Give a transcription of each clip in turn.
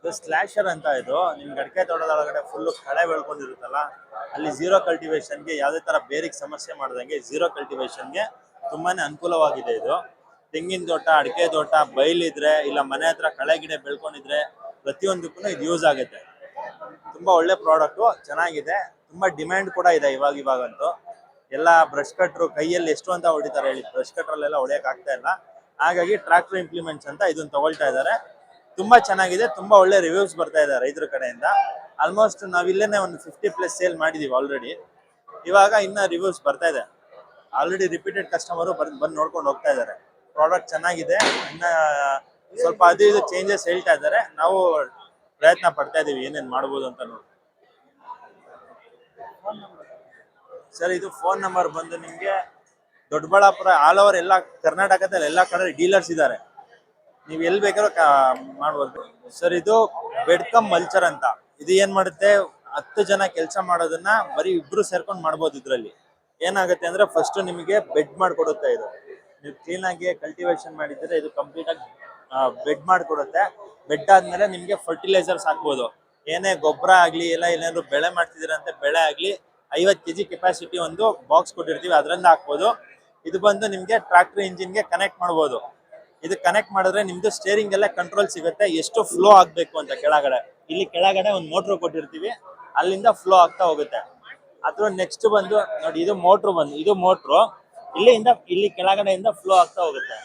ಇದು ಸ್ಲ್ಯಾಶರ್ ಅಂತ ಇದು. ನಿಮ್ಗೆ ಅಡಿಕೆ ತೋಟದೊಳಗಡೆ ಫುಲ್ ಕಳೆ ಬೆಳ್ಕೊಂಡಿರುತ್ತಲ್ಲ, ಅಲ್ಲಿ ಝೀರೋ ಕಲ್ಟಿವೇಶನ್ಗೆ ಯಾವುದೇ ತರ ಬೇರಿಗೆ ಸಮಸ್ಯೆ ಮಾಡ್ದಂಗೆ ಝೀರೋ ಕಲ್ಟಿವೇಶನ್ಗೆ ತುಂಬಾನೇ ಅನುಕೂಲವಾಗಿದೆ ಇದು. ತೆಂಗಿನ ತೋಟ, ಅಡಿಕೆ ತೋಟ, ಬೈಲಿದ್ರೆ ಇಲ್ಲ ಮನೆ ಹತ್ರ ಕಳೆ ಗಿಡ ಬೆಳ್ಕೊಂಡಿದ್ರೆ ಪ್ರತಿಯೊಂದಕ್ಕೂ ಇದು ಯೂಸ್ ಆಗುತ್ತೆ. ತುಂಬಾ ಒಳ್ಳೆ ಪ್ರಾಡಕ್ಟು ಚೆನ್ನಾಗಿದೆ. ತುಂಬಾ ಡಿಮ್ಯಾಂಡ್ ಕೂಡ ಇದೆ ಇವಾಗ ಇವಾಗಂತೂ. ಎಲ್ಲ ಬ್ರಷ್ ಕಟ್ರು ಕೈಯಲ್ಲಿ ಎಷ್ಟು ಅಂತ ಹೊಡಿತಾರೆ ಹೇಳಿ ಬ್ರಷ್ ಕಟ್ರಲ್ಲೆಲ್ಲ ಹೊಡೆಯೋಕ್ಕಾಗ್ತಾ ಇಲ್ಲ. ಹಾಗಾಗಿ ಟ್ರಾಕ್ಟರ್ ಇಂಪ್ಲಿಮೆಂಟ್ಸ್ ಅಂತ ಇದನ್ನ ತಗೊಳ್ತಾ ಇದ್ದಾರೆ. ತುಂಬಾ ಚೆನ್ನಾಗಿದೆ, ತುಂಬಾ ಒಳ್ಳೆ ರಿವ್ಯೂಸ್ ಬರ್ತಾ ಇದೆ ರೈತರ ಕಡೆಯಿಂದ. ಆಲ್ಮೋಸ್ಟ್ ನಾವ್ ಇಲ್ಲೇನೆ ಒಂದು ಫಿಫ್ಟಿ ಪ್ಲಸ್ ಸೇಲ್ ಮಾಡಿದೀವಿ ಆಲ್ರೆಡಿ ಇವಾಗ ಇನ್ನ ರಿವ್ಯೂಸ್ ಬರ್ತಾ ಇದೆ. ಆಲ್ರೆಡಿ ರಿಪೀಟೆಡ್ ಕಸ್ಟಮರು ಬಂದು ಬಂದು ನೋಡ್ಕೊಂಡು ಹೋಗ್ತಾ ಇದ್ದಾರೆ. ಪ್ರಾಡಕ್ಟ್ ಚೆನ್ನಾಗಿದೆ, ಇನ್ನ ಸ್ವಲ್ಪ ಅದು ಇದು ಚೇಂಜಸ್ ಹೇಳ್ತಾ ಇದ್ದಾರೆ. ನಾವು ಪ್ರಯತ್ನ ಪಡ್ತಾ ಇದೀವಿ, ಏನೇನ್ ಮಾಡ್ಬೋದು ಅಂತ ನೋಡಿ. ಸರ್ ಇದು ಫೋನ್ ನಂಬರ್ ಬಂದು ನಿಮ್ಗೆ ದೊಡ್ಡಬಳ್ಳಾಪುರ ಆಲ್ ಓವರ್ ಎಲ್ಲ ಕರ್ನಾಟಕದಲ್ಲಿ ಎಲ್ಲ ಕಡೆ ಡೀಲರ್ಸ್ ಇದ್ದಾರೆ. ನೀವು ಎಲ್ಲಿ ಬೇಕಾದ್ರೂ ಮಾಡ್ಬೋದು. ಸರ್, ಇದು ಬೆಡ್ಕಮ್ ಮಲ್ಚರ್ ಅಂತ. ಇದು ಏನ್ ಮಾಡುತ್ತೆ? ಹತ್ತು ಜನ ಕೆಲಸ ಮಾಡೋದನ್ನ ಬರೀ ಇಬ್ರು ಸೇರ್ಕೊಂಡು ಮಾಡ್ಬೋದು ಇದ್ರಲ್ಲಿ. ಏನಾಗುತ್ತೆ ಅಂದ್ರೆ ಫಸ್ಟ್ ನಿಮಗೆ ಬೆಡ್ ಮಾಡ್ಕೊಡುತ್ತೆ ಇದು. ನೀವು ಕ್ಲೀನ್ ಆಗಿ ಕಲ್ಟಿವೇಶನ್ ಮಾಡಿದ್ರೆ ಇದು ಕಂಪ್ಲೀಟ್ ಆಗಿ ಬೆಡ್ ಮಾಡ್ಕೊಡುತ್ತೆ. ಬೆಡ್ ಆದ್ಮೇಲೆ ನಿಮ್ಗೆ ಫರ್ಟಿಲೈಸರ್ಸ್ ಹಾಕ್ಬೋದು. ಏನೇ ಗೊಬ್ಬರ ಆಗ್ಲಿ, ಇಲ್ಲ ಏನಾದ್ರು ಬೆಳೆ ಮಾಡ್ತಿದಿರಂತೆ ಬೆಳೆ ಆಗ್ಲಿ ಐವತ್ ಕೆಜಿ ಕೆಪಾಸಿಟಿ ಒಂದು ಬಾಕ್ಸ್ ಕೊಟ್ಟಿರ್ತೀವಿ ಅದರಿಂದ ಹಾಕ್ಬೋದು. ಇದು ಬಂದು ನಿಮ್ಗೆ ಟ್ರಾಕ್ಟರ್ ಇಂಜಿನ್ಗೆ ಕನೆಕ್ಟ್ ಮಾಡ್ಬೋದು. ಇದು ಕನೆಕ್ಟ್ ಮಾಡಿದ್ರೆ ನಿಮ್ದು ಸ್ಟೇರಿಂಗ್ ಎಲ್ಲ ಕಂಟ್ರೋಲ್ ಸಿಗುತ್ತೆ. ಎಷ್ಟು ಫ್ಲೋ ಆಗ್ಬೇಕು ಅಂತ ಕೆಳಗಡೆ. ಇಲ್ಲಿ ಕೆಳಗಡೆ ಒಂದು ಮೋಟ್ರ್ ಕೊಟ್ಟಿರ್ತೀವಿ. ಅಲ್ಲಿಂದ ಫ್ಲೋ ಆಗ್ತಾ ಹೋಗುತ್ತೆ. ಅದ್ರ ನೆಕ್ಸ್ಟ್ ಬಂದು, ನೋಡಿ, ಇದು ಮೋಟ್ರ್ ಬಂದು, ಇದು ಮೋಟ್ರು ಇಲ್ಲಿಂದ, ಇಲ್ಲಿ ಕೆಳಗಡೆಯಿಂದ ಫ್ಲೋ ಆಗ್ತಾ ಹೋಗುತ್ತೆ.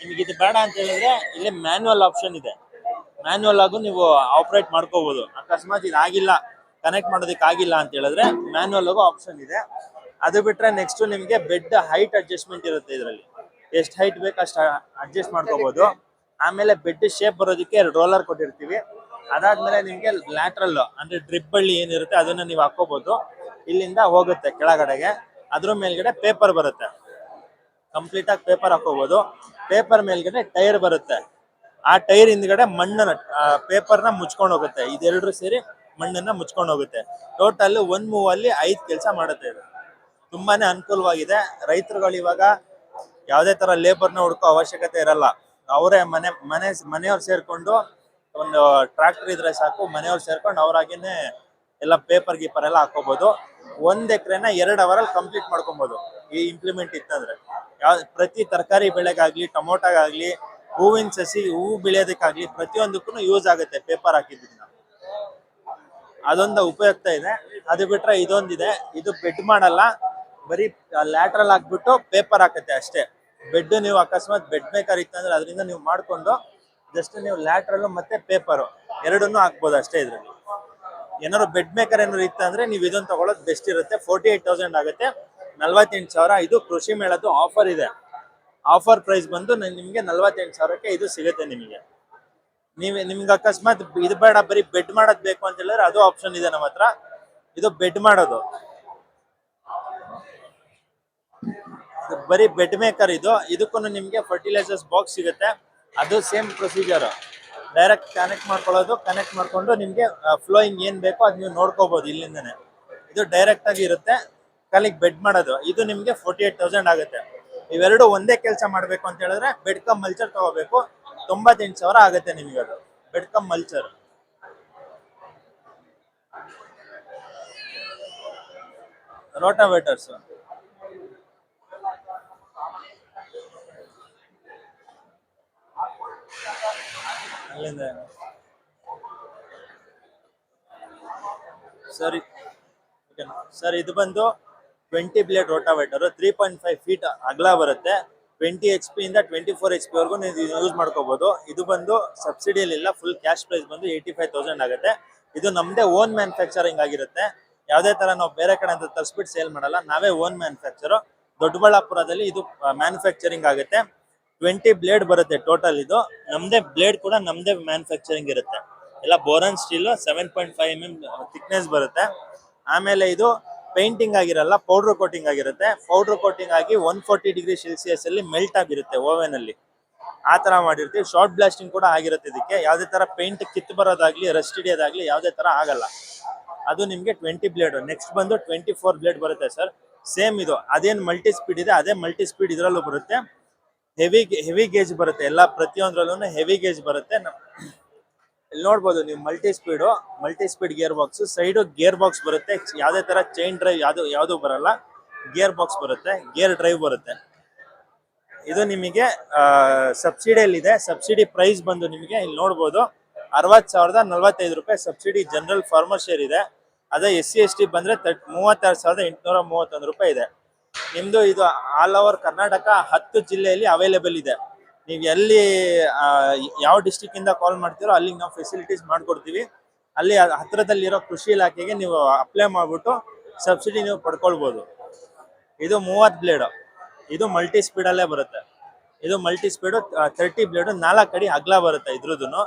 ನಿಮಗೆ ಇದು ಬೇಡ ಅಂತ ಹೇಳಿದ್ರೆ ಇಲ್ಲಿ ಮ್ಯಾನ್ಯಲ್ ಆಪ್ಷನ್ ಇದೆ. ಮ್ಯಾನ್ಯಲ್ ಆಗು ನೀವು ಆಪರೇಟ್ ಮಾಡ್ಕೋಬಹುದು ಅಕಸ್ಮಾತ್ ಇದು ಆಗಿಲ್ಲ ಕನೆಕ್ಟ್ ಮಾಡೋದಕ್ಕೆ ಆಗಿಲ್ಲ ಅಂತ ಹೇಳಿದ್ರೆ ಮ್ಯಾನ್ಯಲ್ ಆಗು ಆಪ್ಷನ್ ಇದೆ. ಅದು ಬಿಟ್ರೆ ನೆಕ್ಸ್ಟ್ ನಿಮಗೆ ಬೆಡ್ ಹೈಟ್ ಅಡ್ಜಸ್ಟ್ಮೆಂಟ್ ಇರುತ್ತೆ ಇದರಲ್ಲಿ. ಎಷ್ಟು ಹೈಟ್ ಬೇಕು ಅಷ್ಟು ಅಡ್ಜಸ್ಟ್ ಮಾಡ್ಕೋಬಹುದು ಆಮೇಲೆ ಬೆಡ್ ಶೇಪ್ ಬರೋದಕ್ಕೆ ರೋಲರ್ ಕೊಟ್ಟಿರ್ತೀವಿ. ಅದಾದ್ಮೇಲೆ ನಿಮ್ಗೆ ಲ್ಯಾಟ್ರಲ್ ಅಂದ್ರೆ ಡ್ರಿಪ್ ಬಳ್ಳಿ ಏನಿರುತ್ತೆ ಅದನ್ನ ನೀವು ಹಾಕೋಬಹುದು ಇಲ್ಲಿಂದ ಹೋಗುತ್ತೆ ಕೆಳಗಡೆಗೆ. ಅದ್ರ ಮೇಲ್ಗಡೆ ಪೇಪರ್ ಬರುತ್ತೆ. ಕಂಪ್ಲೀಟ್ ಆಗಿ ಪೇಪರ್ ಹಾಕೋಬಹುದು ಪೇಪರ್ ಮೇಲ್ಗಡೆ ಟೈರ್ ಬರುತ್ತೆ. ಆ ಟೈರ್ ಹಿಂದ್ಗಡೆ ಮಣ್ಣನ್ನ ಪೇಪರ್ನ ಮುಚ್ಕೊಂಡು ಹೋಗುತ್ತೆ. ಇದೆರಡು ಸೇರಿ ಮಣ್ಣನ್ನ ಮುಚ್ಕೊಂಡು ಹೋಗುತ್ತೆ. ಟೋಟಲ್ ಒಂದ್ ಮೂವ್ ಅಲ್ಲಿ ಐದ್ ಕೆಲಸ ಮಾಡುತ್ತೆ ಇದು. ತುಂಬಾನೇ ಅನುಕೂಲವಾಗಿದೆ. ರೈತರುಗಳು ಇವಾಗ ಯಾವುದೇ ತರ ಲೇಬರ್ನ ಹುಡುಕೋ ಅವಶ್ಯಕತೆ ಇರಲ್ಲ. ಅವರೇ ಮನೆ ಮನೆ, ಮನೆಯವ್ರು ಸೇರ್ಕೊಂಡು ಒಂದು ಟ್ರಾಕ್ಟರ್ ಇದ್ರೆ ಸಾಕು, ಮನೆಯವ್ರು ಸೇರ್ಕೊಂಡು ಅವರಾಗಿನೇ ಎಲ್ಲ ಪೇಪರ್ ಗೀಪರ್ ಎಲ್ಲ ಹಾಕೋಬಹುದು ಒಂದ್ ಎಕರೆನ ಎರಡ್ ಅವರಲ್ಲಿ ಕಂಪ್ಲೀಟ್ ಮಾಡ್ಕೊಬಹುದು ಈ ಇಂಪ್ಲಿಮೆಂಟ್ ಇತ್ತಂದ್ರೆ. ಯಾವ ಪ್ರತಿ ತರಕಾರಿ ಬೆಳೆಗಾಗ್ಲಿ, ಟೊಮೊಟೊಗಾಗ್ಲಿ, ಹೂವಿನ ಸಸಿ ಹೂವು ಬೆಳೆಯೋದಕ್ಕಾಗ್ಲಿ ಪ್ರತಿಯೊಂದಕ್ಕೂ ಯೂಸ್ ಆಗುತ್ತೆ ಪೇಪರ್ ಹಾಕಿದ್ರಿಂದ. ಅದೊಂದು ಉಪಯುಕ್ತ ಇದೆ. ಅದು ಬಿಟ್ರೆ ಇದೊಂದಿದೆ. ಇದು ಬೆಡ್ ಮಾಡಲ್ಲ. ಬರೀ ಲ್ಯಾಟ್ರಲ್ ಹಾಕ್ಬಿಟ್ಟು ಪೇಪರ್ ಹಾಕುತ್ತೆ ಅಷ್ಟೇ. ಬೆಡ್ ನೀವು ಅಕಸ್ಮಾತ್ ಬೆಡ್ ಮೇಕರ್ ಇತ್ತಂದ್ರೆ ಅದರಿಂದ ನೀವು ಮಾಡ್ಕೊಂಡು ಜಸ್ಟ್ ನೀವು ಲ್ಯಾಟ್ರಲ್ಲು ಮತ್ತೆ ಪೇಪರ್ ಎರಡನ್ನೂ ಹಾಕ್ಬೋದು ಅಷ್ಟೇ ಇದ್ರಲ್ಲಿ. ಏನಾದ್ರು ಬೆಡ್ ಮೇಕರ್ ಏನಾದ್ರು ಇತ್ತಂದ್ರೆ ನೀವು ಇದನ್ನ ತಗೊಳ್ಳೋದು ಬೆಸ್ಟ್ ಇರುತ್ತೆ. ಫೋರ್ಟಿ ಏಟ್ ತೌಸಂಡ್ ಆಗುತ್ತೆ. ನಲ್ವತ್ತೆಂಟು ಸಾವಿರ ಇದು ಕೃಷಿ ಮೇಳದ್ದು ಆಫರ್ ಇದೆ. ಆಫರ್ ಪ್ರೈಸ್ ಬಂದು ನಿಮಗೆ ನಲ್ವತ್ತೆಂಟು ಸಾವಿರಕ್ಕೆ ಇದು ಸಿಗುತ್ತೆ ನಿಮಗೆ. ನೀವು ನಿಮ್ಗೆ ಅಕಸ್ಮಾತ್ ಇದು ಬೇಡ, ಬರೀ ಬೆಡ್ ಮಾಡೋದು ಬೇಕು ಅಂತ ಹೇಳಿದ್ರೆ ಅದು ಆಪ್ಷನ್ ಇದೆ ನಮ್ಮ ಹತ್ರ. ಇದು ಬೆಡ್ ಮಾಡೋದು ಇದು ಬರೀ ಬೆಡ್ ಮೇಕರ್ ಇದು. ಇದಕ್ಕೂ ನಿಮಗೆ ಫರ್ಟಿಲೈಸರ್ಸ್ ಬಾಕ್ಸ್ ಸಿಗುತ್ತೆ. ಅದು ಸೇಮ್ ಪ್ರೊಸೀಜರ್ ಡೈರೆಕ್ಟ್ ಕನೆಕ್ಟ್ ಮಾಡ್ಕೊಳ್ಳೋದು ಕನೆಕ್ಟ್ ಮಾಡ್ಕೊಂಡು ನಿಮಗೆ ಫ್ಲೋಯಿಂಗ್ ಏನು ಬೇಕೋ ಅದು ನೀವು ನೋಡ್ಕೋಬೋದು ಇಲ್ಲಿಂದನೇ. ಇದು ಡೈರೆಕ್ಟ್ ಆಗಿ ಇರುತ್ತೆ. ಕಾಲಿಗೆ ಬೆಡ್ ಮಾಡೋದು. ಇದು ನಿಮಗೆ ಫೋರ್ಟಿ ಏಟ್ ತೌಸಂಡ್ ಆಗುತ್ತೆ. ಇವೆರಡು ಒಂದೇ ಕೆಲಸ ಮಾಡಬೇಕು ಅಂತ ಹೇಳಿದ್ರೆ ಬೆಡ್ ಕಮ್ ಮಲ್ಚರ್ ತಗೋಬೇಕು. ತೊಂಬತ್ತೆಂಟು ಸಾವಿರ ಆಗುತ್ತೆ ನಿಮಗೆ ಅದು. ಬೆಡ್ ಕಮ್ ಮಲ್ಚರ್ ರೋಟಾವೇಟರ್ಸ್ ಅಲ್ಲಿಂದ. ಸರಿ. ಸರ್, ಇದು ಬಂದು twenty blade rotavator three point five feet ಅಗಲ ಬರುತ್ತೆ. ಟ್ವೆಂಟಿ ಎಚ್ ಪಿ ಇಂದ ಟ್ವೆಂಟಿ ಫೋರ್ ಎಚ್ ಪಿ ವರೆಗೂ ನೀವು ಯೂಸ್ ಮಾಡ್ಕೋಬಹುದು ಇದು ಬಂದು ಸಬ್ಸಿಡಿಯಲ್ಲಿ ಇಲ್ಲ ಫುಲ್ ಕ್ಯಾಶ್ ಪ್ರೈಸ್ ಬಂದು ಏಯ್ಟಿ ಫೈವ್ ತೌಸಂಡ್ ಆಗುತ್ತೆ. ಇದು ನಮ್ಮದೇ ಓನ್ ಮ್ಯಾನುಫ್ಯಾಕ್ಚರಿಂಗ್ ಆಗಿರುತ್ತೆ. ಯಾವುದೇ ತರ ನಾವು ಬೇರೆ ಕಡೆ ಅಂತ ತರಿಸ್ಬಿಟ್ಟು ಸೇಲ್ ಮಾಡಲ್ಲ. ನಾವೇ ಓನ್ ಮ್ಯಾನುಫ್ಯಾಕ್ಚರು ದೊಡ್ಡಬಳ್ಳಾಪುರದಲ್ಲಿ ಇದು ಮ್ಯಾನುಫ್ಯಾಕ್ಚರಿಂಗ್ ಆಗುತ್ತೆ. ಟ್ವೆಂಟಿ ಬ್ಲೇಡ್ ಬರುತ್ತೆ ಟೋಟಲ್ ಇದು. ನಮ್ದೇ ಬ್ಲೇಡ್ ಕೂಡ ನಮ್ದೇ ಮ್ಯಾನುಫ್ಯಾಕ್ಚರಿಂಗ್ ಇರುತ್ತೆ. ಎಲ್ಲ boron steel seven point five M M thickness ಬರುತ್ತೆ. ಆಮೇಲೆ ಇದು ಪೇಂಟಿಂಗ್ ಆಗಿರಲ್ಲ ಪೌಡರ್ ಕೋಟಿಂಗ್ ಆಗಿರುತ್ತೆ. ಪೌಡರ್ ಕೋಟಿಂಗ್ ಆಗಿ ಒನ್ ಫೋರ್ಟಿ ಡಿಗ್ರಿ ಸೆಲ್ಸಿಯಸ್ ಅಲ್ಲಿ ಮೆಲ್ಟ್ ಆಗಿರುತ್ತೆ ಓವೆನ್ ಅಲ್ಲಿ. ಆ ತರ ಮಾಡಿರ್ತೀವಿ. ಶಾರ್ಟ್ ಬ್ಲಾಸ್ಟಿಂಗ್ ಕೂಡ ಆಗಿರುತ್ತೆ ಇದಕ್ಕೆ. ಯಾವುದೇ ತರ ಪೇಂಟ್ ಕಿತ್ತು ಬರೋದಾಗ್ಲಿ ರಸ್ಟ್ ಹಿಡಿಯೋದಾಗ್ಲಿ, ಯಾವುದೇ ತರ ಆಗಲ್ಲ. ಅದು ನಿಮ್ಗೆ ಟ್ವೆಂಟಿ ಬ್ಲೇಡ್ ನೆಕ್ಸ್ಟ್ ಬಂದು ಟ್ವೆಂಟಿ ಫೋರ್ ಬ್ಲೇಡ್ ಬರುತ್ತೆ ಸರ್ ಸೇಮ್ ಇದು. ಅದೇನ್ ಮಲ್ಟಿ ಸ್ಪೀಡ್ ಇದೆ, ಅದೇ ಮಲ್ಟಿ ಸ್ಪೀಡ್ ಇದರಲ್ಲೂ ಬರುತ್ತೆ. ಹೆವಿ ಹೆವಿ ಗೇಜ್ ಬರುತ್ತೆ. ಎಲ್ಲ ಪ್ರತಿಯೊಂದ್ರಲ್ಲೂ ಹೆವಿ ಗೇಜ್ ಬರುತ್ತೆ. ಇಲ್ಲಿ ನೋಡ್ಬೋದು ನೀವು multi speed multi speed gear box side gear box ಬರುತ್ತೆ. ಯಾವುದೇ ತರ ಚೈನ್ ಡ್ರೈವ್ ಯಾವುದು ಯಾವುದು ಬರಲ್ಲ. ಗೇರ್ ಬಾಕ್ಸ್ ಬರುತ್ತೆ ಗೇರ್ ಡ್ರೈವ್ ಬರುತ್ತೆ. ಇದು ನಿಮಗೆ ಸಬ್ಸಿಡಿಯಲ್ಲಿದೆ ಸಬ್ಸಿಡಿ ಪ್ರೈಸ್ ಬಂದು ನಿಮಗೆ ಇಲ್ಲಿ ನೋಡ್ಬೋದು. ಅರವತ್ತು ಸಾವಿರದ ನಲವತ್ತೈದು ರೂಪಾಯಿ ಸಬ್ಸಿಡಿ ಜನರಲ್ ಫಾರ್ಮರ್ ಶೇರ್ ಇದೆ. ಅದೇ ಎಸ್ ಸಿ ಎಸ್ ಟಿ ಬಂದ್ರೆ ತರ್ಟ್ ಮೂವತ್ತಾರು ಸಾವಿರದ ಎಂಟುನೂರ ಮೂವತ್ತೊಂದು ರೂಪಾಯಿ ಇದೆ. ನಿಮ್ದು ಇದು ಆಲ್ ಓವರ್ ಕರ್ನಾಟಕ ಹತ್ತು ಜಿಲ್ಲೆಯಲ್ಲಿ ಅವೈಲೇಬಲ್ ಇದೆ. ನೀವು ಎಲ್ಲಿ ಯಾವ ಡಿಸ್ಟಿಕ್ ಇಂದ ಕಾಲ್ ಮಾಡ್ತೀರೋ ಅಲ್ಲಿಗೆ ನಾವು ಫೆಸಿಲಿಟೀಸ್ ಮಾಡ್ಕೊಡ್ತೀವಿ. ಅಲ್ಲಿ ಹತ್ರದಲ್ಲಿ ಹತ್ರದಲ್ಲಿರೋ ಕೃಷಿ ಇಲಾಖೆಗೆ ನೀವು ಅಪ್ಲೈ ಮಾಡ್ಬಿಟ್ಟು ಸಬ್ಸಿಡಿ ನೀವು ಪಡ್ಕೊಳ್ಬೋದು. ಇದು ಮೂವತ್ತು ಬ್ಲೇಡ್ ಇದು ಮಲ್ಟಿ ಸ್ಪೀಡಲ್ಲೇ ಬರುತ್ತೆ. ಇದು ಮಲ್ಟಿ ಸ್ಪೀಡು ತರ್ಟಿ ಬ್ಲೇಡು ನಾಲ್ಕು ಅಡಿ ಅಗ್ಲ ಬರುತ್ತೆ ಇದ್ರದ್ದು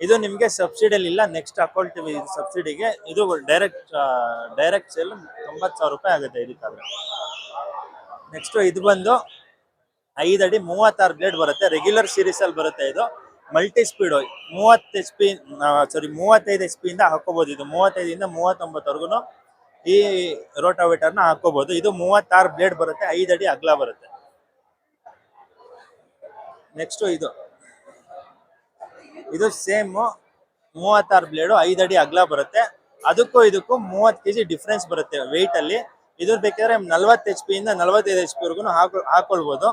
ಇದು ನಿಮಗೆ ಸಬ್ಸಿಡಿಯಲ್ಲಿ ಇಲ್ಲ ನೆಕ್ಸ್ಟ್ ಹಾಕೊಳ್ತೀವಿ ಸಬ್ಸಿಡಿಗೆ ಇದು ಡೈರೆಕ್ಟ್ ಡೈರೆಕ್ಟ್ ಸೇಲ್ ತೊಂಬತ್ತು ಸಾವಿರ ರೂಪಾಯಿ ಆಗುತ್ತೆ ಇದಕ್ಕಾದ್ರೆ. ನೆಕ್ಸ್ಟ್ ಇದು ಬಂದು ಐದು ಅಡಿ ಮೂವತ್ತಾರು ಬ್ಲೇಡ್ ಬರುತ್ತೆ. ರೆಗ್ಯುಲರ್ ಸೀರೀಸ್ ಅಲ್ಲಿ ಬರುತ್ತೆ ಇದು. ಮಲ್ಟಿ ಸ್ಪೀಡ್ ಮೂವತ್ತು ಎಚ್ ಪಿ ಸಾರಿ ಮೂವತ್ತೈದು ಎಚ್ ಪಿ ಇಂದ ಹಾಕೋಬಹುದು ಇದು. ಮೂವತ್ತೈದಿಂದ ಮೂವತ್ತೊಂಬತ್ತವರೆಗೂ ಈ ರೋಟಾವೇಟರ್ನ ಹಾಕೋಬಹುದು ಇದು ಮೂವತ್ತಾರು ಬ್ಲೇಡ್ ಬರುತ್ತೆ. ಐದು ಅಡಿ ಅಗ್ಲ ಬರುತ್ತೆ. ನೆಕ್ಸ್ಟ್ ಇದು. ಇದು ಸೇಮ್ ಮೂವತ್ತಾರು ಬ್ಲೇಡು ಐದು ಅಡಿ ಅಗ್ಲ ಬರುತ್ತೆ. ಅದಕ್ಕೂ ಇದಕ್ಕೂ ಮೂವತ್ತು ಕೆಜಿ ಡಿಫ್ರೆನ್ಸ್ ಬರುತ್ತೆ weight ಅಲ್ಲಿ. ಇದು ಬೇಕಾದ್ರೆ ನಲ್ವತ್ತು ಎಚ್ ಪಿ ಇಂದ ನಲವತ್ತೈದು ಎಚ್ ಪಿ ವರೆಗೂ ಹಾಕೊಳ್ಬಹುದು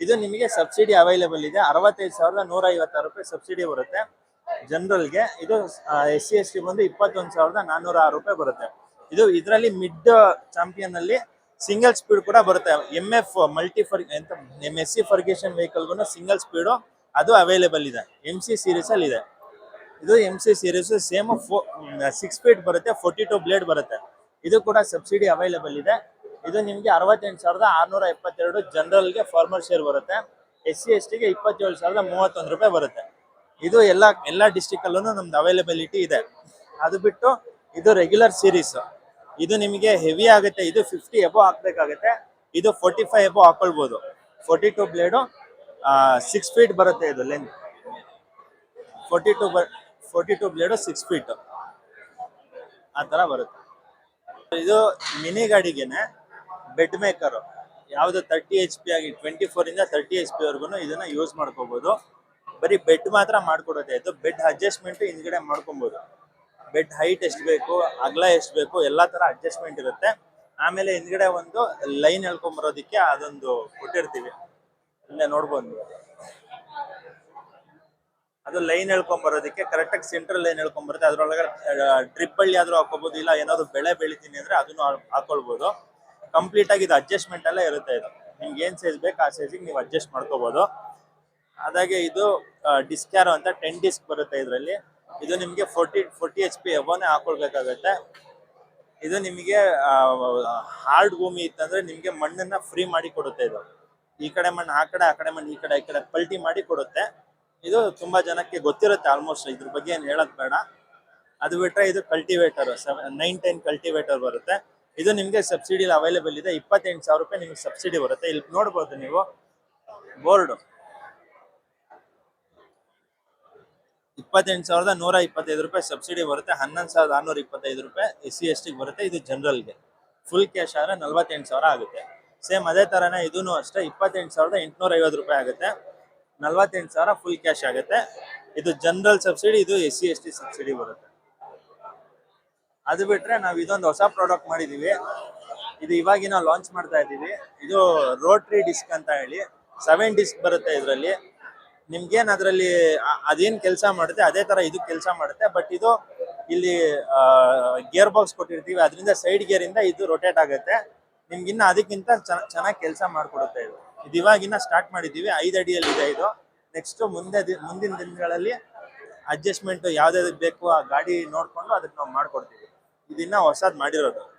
ಇದು ನಿಮಗೆ ಸಬ್ಸಿಡಿ ಅವೈಲೇಬಲ್ ಇದೆ. ಅರವತ್ತೈದು ಸಾವಿರದ ನೂರ ಐವತ್ತಾರು ರೂಪಾಯಿ ಸಬ್ಸಿಡಿ ಬರುತ್ತೆ. ಜನರಲ್ಗೆ ಇದು ಎಸ್ ಸಿ, ಎಸ್ ಟಿ ಬಂದು ಇಪ್ಪತ್ತೊಂದು ಸಾವಿರದ ನಾನ್ನೂರ ಆರು ರೂಪಾಯಿ ಬರುತ್ತೆ. ಇದು ಇದರಲ್ಲಿ ಮಿಡ್ ಚಾಂಪಿಯನ್ ಅಲ್ಲಿ ಸಿಂಗಲ್ ಸ್ಪೀಡ್ ಕೂಡ ಬರುತ್ತೆ. ಎಂ ಎಫ್ ಮಲ್ಟಿ ಫರ್ ಎಂತ ಎಂ ಎಸ್ ಸಿ ಫರ್ಗೇಷನ್ ವೆಹಿಕಲ್ಗೂ ಸಿಂಗಲ್ ಸ್ಪೀಡು ಅದು ಅವೈಲೇಬಲ್ ಇದೆ. ಎಂ ಸಿ ಸೀರೀಸ್ ಅಲ್ಲಿ ಇದೆ. ಇದು M C series same four six speed ಬರುತ್ತೆ ಫೋರ್ಟಿ ಟು ಬ್ಲೇಡ್ ಬರುತ್ತೆ. ಇದು ಕೂಡ ಸಬ್ಸಿಡಿ ಅವೈಲೇಬಲ್ ಇದೆ. ಇದು ನಿಮಗೆ ಅರವತ್ತೆಂಟು ಸಾವಿರದ ಆರ್ನೂರ ಎಪ್ಪತ್ತೆರಡು ಜನರಲ್ಗೆ ಫಾರ್ಮರ್ ಶೇರ್ ಬರುತ್ತೆ. ಎಸ್ ಸಿ ಎಸ್ ಟಿಗೆ ಇಪ್ಪತ್ತೇಳು ಸಾವಿರದ ಮೂವತ್ತೊಂದು ರೂಪಾಯಿ ಬರುತ್ತೆ. ಇದು ಎಲ್ಲ ಎಲ್ಲ ಡಿಸ್ಟಿಕ್ ಅಲ್ಲೂ ನಮ್ದು ಅವೈಲೇಬಿಲಿಟಿ ಇದೆ. ಅದು ಬಿಟ್ಟು ಇದು ರೆಗ್ಯುಲರ್ ಸೀರೀಸ್ ಇದು ನಿಮಗೆ ಹೆವಿ ಆಗುತ್ತೆ. ಇದು ಫಿಫ್ಟಿ ಎಬೋ ಹಾಕ್ಬೇಕಾಗುತ್ತೆ. ಇದು forty five above ಹಾಕೊಳ್ಬೋದು. Forty two blade six feet ಬರುತ್ತೆ ಇದು ಲೆಂತ್ ಫೋರ್ಟಿ ಟು ಬರ್ forty two blade six feet ಆ ಥರ ಬರುತ್ತೆ. ಇದು ಮಿನಿ ಗಾಡಿಗೆನೆ ಬೆಡ್ ಮೇಕರ್ ಯಾವುದು ತರ್ಟಿ ಎಚ್ ಪಿ ಆಗಿ ಟ್ವೆಂಟಿ ಫೋರ್ ಇಂದ ತರ್ಟಿ ಎಚ್ ಪಿ ವರ್ಗು ಇದನ್ನ ಯೂಸ್ ಮಾಡ್ಕೋಬಹುದು ಬರೀ ಬೆಡ್ ಮಾತ್ರ ಮಾಡ್ಕೊಡೋದೇ ಇದು ಬೆಡ್ ಅಡ್ಜಸ್ಟ್ಮೆಂಟ್ ಹಿಂದ್ಗಡೆ ಮಾಡ್ಕೊಬಹುದು ಬೆಡ್ ಹೈಟ್ ಎಷ್ಟು ಬೇಕು, ಅಗಲ ಎಷ್ಟು ಬೇಕು, ಎಲ್ಲಾ ತರ ಅಡ್ಜಸ್ಟ್ಮೆಂಟ್ ಇರುತ್ತೆ. ಆಮೇಲೆ ಹಿಂದ್ಗಡೆ ಒಂದು ಲೈನ್ ಹೇಳ್ಕೊಂಬರೋದಕ್ಕೆ ಅದೊಂದು ಕೊಟ್ಟಿರ್ತೀವಿ. ಇಲ್ಲೇ ನೋಡ್ಬೋದು. ಅದು ಲೈನ್ ಹೇಳ್ಕೊಂಡ್ ಬರೋದಕ್ಕೆ ಕರೆಕ್ಟಾಗಿ ಸೆಂಟ್ರಲ್ ಲೈನ್ ಹೇಳ್ಕೊಂಡ್ ಬರುತ್ತೆ ಅದ್ರೊಳಗೆ ಡ್ರಿಪ್ ಬಳ್ಳಿ ಆದ್ರೂ ಹಾಕೋಬಹುದು ಇಲ್ಲ ಏನಾದ್ರು ಬೆಳೆ ಬೆಳಿತೀನಿ ಅಂದ್ರೆ ಅದನ್ನು ಹಾಕೊಳ್ಬಹುದು ಕಂಪ್ಲೀಟ್ ಆಗಿ ಇದು ಅಡ್ಜಸ್ಟ್ಮೆಂಟ್ ಎಲ್ಲ ಇರುತ್ತೆ ಇದು. ನಿಮ್ಗೆ ಏನ್ ಸೈಜ್ ಬೇಕು ಆ ಸೈಜಿಗೆ ನೀವು ಅಡ್ಜಸ್ಟ್ ಮಾಡ್ಕೋಬಹುದು ಅದಾಗೆ ಇದು ಡಿಸ್ಕ್ಯಾರೋ ಅಂತ ಟೆನ್ ಡಿಸ್ಕ್ ಬರುತ್ತೆ ಇದರಲ್ಲಿ. ಇದು ನಿಮಗೆ ಫೋರ್ಟಿ ಫೋರ್ಟಿ ಎಚ್ ಪಿ ಎಬೋನೆ ಹಾಕೊಳ್ಬೇಕಾಗತ್ತೆ. ಇದು ನಿಮಗೆ ಹಾರ್ಡ್ ಭೂಮಿ ಇತ್ತಂದ್ರೆ ನಿಮಗೆ ಮಣ್ಣನ್ನ ಫ್ರೀ ಮಾಡಿ ಕೊಡುತ್ತೆ ಇದು. ಈ ಕಡೆ ಮಣ್ಣು, ಆ ಕಡೆ ಆ ಕಡೆ ಮಣ್ಣು, ಈ ಕಡೆ ಈ ಕಡೆ ಪಲ್ಟಿ ಮಾಡಿ ಕೊಡುತ್ತೆ. ಇದು ತುಂಬಾ ಜನಕ್ಕೆ ಗೊತ್ತಿರುತ್ತೆ ಆಲ್ಮೋಸ್ಟ್ ಇದ್ರ ಬಗ್ಗೆ ಏನು ಹೇಳೋದ್ ಬೇಡ. ಅದು ಬಿಟ್ರೆ ಇದು ಕಲ್ಟಿವೇಟರ್ ನೈನ್ ಟೆನ್ ಕಲ್ಟಿವೇಟರ್ ಬರುತ್ತೆ. ಇದು ನಿಮಗೆ ಸಬ್ಸಿಡಿ ಅವೈಲೇಬಲ್ ಇದೆ. ಇಪ್ಪತ್ತೆಂಟು ಸಾವಿರ ರೂಪಾಯಿ ನಿಮಗೆ ಸಬ್ಸಿಡಿ ಬರುತ್ತೆ. ಇಲ್ಲಿ ನೋಡ್ಬೋದು ನೀವು ಬೋರ್ಡ್ ಇಪ್ಪತ್ತೆಂಟು ಸಾವಿರದ ನೂರ ಇಪ್ಪತ್ತೈದು ರೂಪಾಯಿ ಸಬ್ಸಿಡಿ ಬರುತ್ತೆ. ಹನ್ನೊಂದು ಸಾವಿರದ ಆರ್ನೂರ ಇಪ್ಪತ್ತೈದು ರೂಪಾಯಿ ಎಸ್ ಸಿ ಎಸ್ ಟಿಗೆ ಬರುತ್ತೆ. ಇದು ಜನರಲ್ಗೆ ಫುಲ್ ಕ್ಯಾಶ್ ಆದರೆ ನಲ್ವತ್ತೆಂಟು ಸಾವಿರ ಆಗುತ್ತೆ. ಸೇಮ್ ಅದೇ ಥರನೇ ಇದೂ ಅಷ್ಟೇ. ಇಪ್ಪತ್ತೆಂಟು ಸಾವಿರದ ಎಂಟುನೂರ ಐವತ್ತು ರೂಪಾಯಿ ಆಗುತ್ತೆ. ನಲ್ವತ್ತೆಂಟು ಸಾವಿರ ಫುಲ್ ಕ್ಯಾಶ್ ಆಗುತ್ತೆ. ಇದು ಜನರಲ್ ಸಬ್ಸಿಡಿ ಇದು S C S T subsidy ಬರುತ್ತೆ. ಅದು ಬಿಟ್ರೆ ನಾವು ಇದೊಂದು ಹೊಸ ಪ್ರಾಡಕ್ಟ್ ಮಾಡಿದೀವಿ. ಇದು ಇವಾಗಿನ ಲಾಂಚ್ ಮಾಡ್ತಾ ಇದ್ದೀವಿ. ಇದು ರೋಟ್ರಿ ಡಿಸ್ಕ್ ಅಂತ ಹೇಳಿ ಸೆವೆನ್ ಡಿಸ್ಕ್ ಬರುತ್ತೆ ಇದರಲ್ಲಿ. ನಿಮ್ಗೇನ್ ಅದರಲ್ಲಿ ಅದೇನ್ ಕೆಲಸ ಮಾಡುತ್ತೆ, ಅದೇ ತರ ಇದು ಕೆಲಸ ಮಾಡುತ್ತೆ ಬಟ್ ಇದು ಇಲ್ಲಿ ಗೇರ್ ಬಾಕ್ಸ್ ಕೊಟ್ಟಿರ್ತೀವಿ. ಅದರಿಂದ ಸೈಡ್ ಗೇರಿಂದ ಇದು ರೊಟೇಟ್ ಆಗುತ್ತೆ. ನಿಮ್ಗಿನ್ನ ಅದಕ್ಕಿಂತ ಚೆನ್ನಾಗಿ ಕೆಲಸ ಮಾಡ್ಕೊಡುತ್ತೆ ಇದು. ಇದು ಇವಾಗಿನ ಸ್ಟಾರ್ಟ್ ಮಾಡಿದ್ದೀವಿ. ಐದು ಅಡಿಯಲ್ಲಿ ಇದೆ. ಇದು ನೆಕ್ಸ್ಟ್ ಮುಂದೆ ಮುಂದಿನ ದಿನಗಳಲ್ಲಿ ಅಡ್ಜಸ್ಟ್ಮೆಂಟ್ ಯಾವ್ದಾವ್ದಕ್ಕೆ ಬೇಕು ಆ ಗಾಡಿ ನೋಡ್ಕೊಂಡು ಅದಕ್ಕೆ ನಾವು ಮಾಡ್ಕೊಡ್ತೀವಿ. ಇದನ್ನ ಹೊಸದ್ ಮಾಡಿರೋದು.